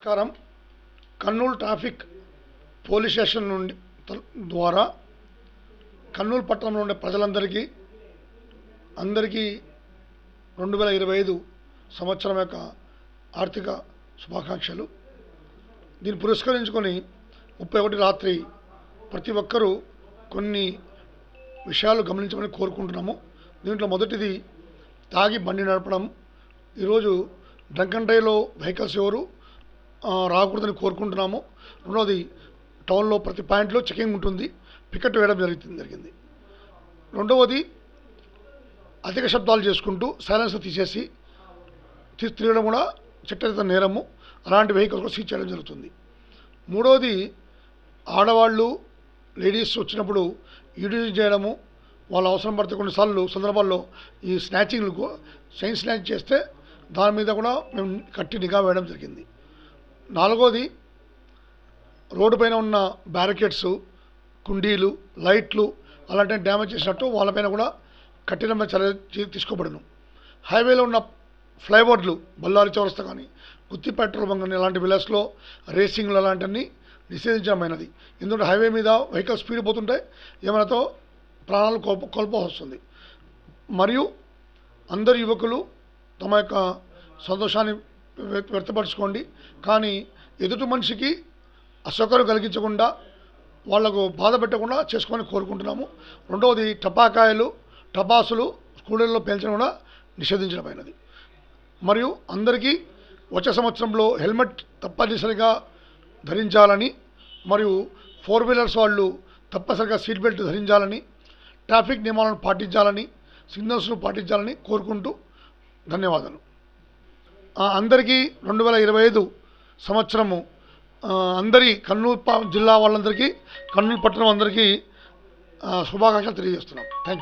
నమస్కారం. Kurnool traffic police station నుండి ద్వారా కర్నూలు పట్టణంలో ఉండే ప్రజలందరికీ అందరికీ రెండు వేల ఇరవై ఐదు సంవత్సరం యొక్క ఆర్థిక శుభాకాంక్షలు. దీన్ని పురస్కరించుకొని ముప్పై ఒకటి రాత్రి ప్రతి ఒక్కరూ కొన్ని విషయాలు గమనించమని కోరుకుంటున్నాము. దీంట్లో మొదటిది తాగి బండి నడపడం. ఈరోజు డ్రంక్ అండ్ డ్రైవ్లో వెహికల్స్ ఎవరు? రాకూడదని కోరుకుంటున్నాము. రెండవది టౌన్లో ప్రతి పాయింట్లో చెకింగ్ ఉంటుంది. పికెట్ వేయడం జరుగుతుంది జరిగింది. రెండవది అధిక శబ్దాలు చేసుకుంటూ సైలెన్స్ తీసేసి తీసి తిరగడం కూడా చట్టరిత నేరము. అలాంటి వెహికల్స్ కూడా సీజ్ చేయడం జరుగుతుంది. మూడవది ఆడవాళ్ళు లేడీస్ వచ్చినప్పుడు యూటిలైజ్ చేయడము. వాళ్ళ అవసరం పడితే కొన్నిసార్లు సందర్భాల్లో ఈ స్నాచింగ్లకు చైన్ స్నాచ్ చేస్తే దాని మీద కూడా మేము కట్టి నిఘా వేయడం జరిగింది. నాలుగోది రోడ్డు పైన ఉన్న బ్యారికేడ్స్ కుండీలు లైట్లు అలాంటివి డ్యామేజ్ చేసినట్టు వాళ్ళపైన కూడా కఠినమైన చర్య తీసుకోబడను. హైవేలో ఉన్న ఫ్లైఓవర్లు బళ్ళారి చౌరస్తా కానీ గుత్తి పెట్రోల్ బంక్ కానీ అలాంటి విలేజ్లో రేసింగ్లు అలాంటివన్నీ నిషేధించడమైనది. ఎందుకంటే హైవే మీద వెహికల్ స్పీడ్ పోతుంటే ఏమైనాతో ప్రాణాలు కోల్ప కోల్పోవస్తుంది మరియు అందరు యువకులు తమ యొక్క సంతోషాన్ని వ్యక్తపరచుకోండి. కానీ ఎదుటి మనిషికి అసౌకర్యం కలిగించకుండా వాళ్ళకు బాధ పెట్టకుండా చేసుకోమని కోరుకుంటున్నాము. రెండవది టపాకాయలు టపాసులు స్కూళ్ళల్లో పేల్చడం కూడా నిషేధించడమైనది. మరియు అందరికీ వచ్చే సంవత్సరంలో హెల్మెట్ తప్పనిసరిగా ధరించాలని మరియు ఫోర్ వీలర్స్ వాళ్ళు తప్పనిసరిగా సీట్ బెల్ట్ ధరించాలని ట్రాఫిక్ నియమాలను పాటించాలని సిగ్నల్స్ను పాటించాలని కోరుకుంటూ ధన్యవాదాలు. అందరికీ రెండు వేల ఇరవై ఐదు సంవత్సరము. అందరి కర్నూలు జిల్లా వాళ్ళందరికీ కర్నూలు పట్టణం అందరికీ శుభాకాంక్షలు తెలియజేస్తున్నాం. Thank you